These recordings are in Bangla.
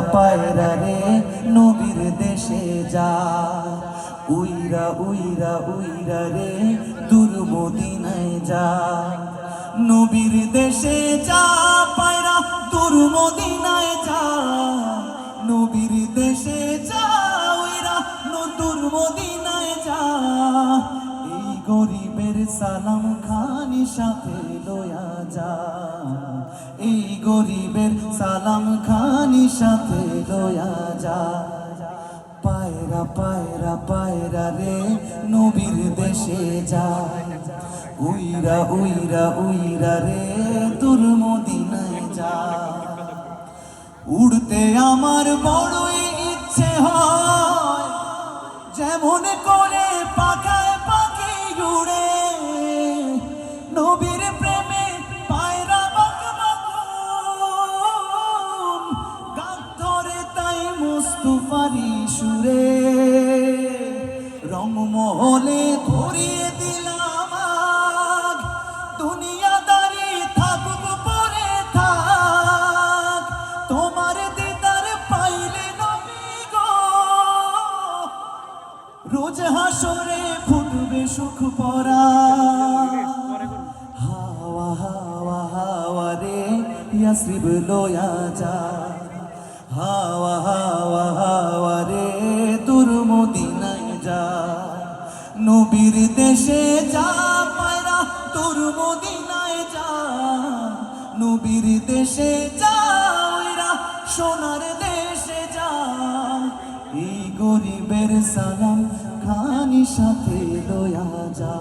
পায়রা রে, নবীর দেশে যা। উইরা উইরা উইরা রে, দূর মদিনায় যা। নবীর দেশে যা, পায়রা, দূর মদিনায় যা। গরিবের সালাম খানি সাথে লয়া যা। এই গরিবের সালাম খানি সাথে লয়া যা। পায়রা পায়রা পায়রা রে নবীর দেশে যা। উইরা উইরা উইরা রে তোর মদিনায় যা। উড়তে আমার বড়ই ইচ্ছে হয়, যেমন করে মুস্তুফারি সুরে। রংমহলে ধরিয়ে দিলাম দুনিয়াদারি থাকুক পরে থাক। তোমার দিদার পাইলে নবী গো। রোজ হাসরে ফুটবে সুখ পরা। হাওয়া হাওয়া হাওয়া রে ইয়াসরিব লয়া যা। নবীর দেশে যা পায়রা, তোর মদিনায় যা। নবীর দেশে যা ওইরা, সোনার দেশে যা। এই গরিবের সালাম খানি সাথে লয়া যা।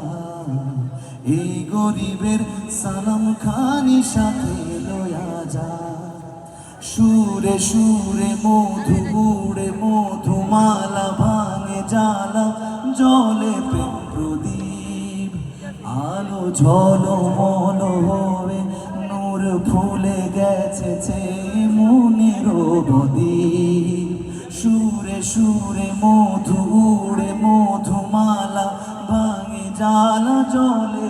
এই গরিবের সালাম খানি সাথে লয়া যা। সুরে সুরে মধু, উড়ে মধুমালা ভাঙে জালা জলে প্রেম প্রদীপ, আলো মলো হবে নূর ফুলে গেছে ছে মনের বদীপ সুরে সুরে মধু উড়ে মধুমালা ভাঙে জালা জলে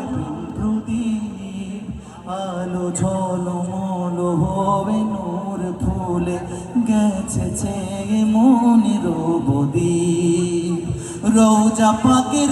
প্রদীপ। আলো ঝলো মলো হবে নূর ফুলে গেছে ছে মনের বদীপ রৌজা পাকের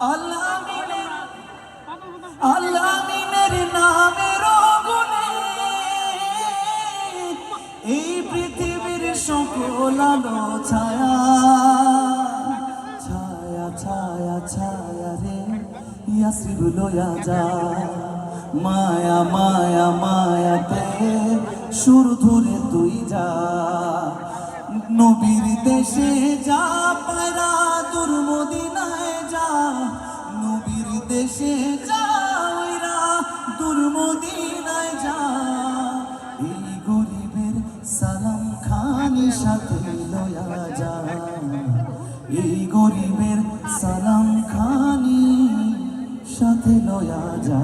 আল্লাহ মিনের আল্লাহ নামের গুণে এই পৃথিবীর ছায়া ছায়া ছায়া ছায়া রে মায়া মায়া, মায়াতে সুর ধরে তুই যা। নবীর দেশে যা পায়রা, দূর মদিনায় যা দেশে যাইরা দুর্মদিনায় যা। এই গরিবের সালাম খানি সাথে লয়া যা। এই গরিবের সালাম খানি সাথে লয়া যা।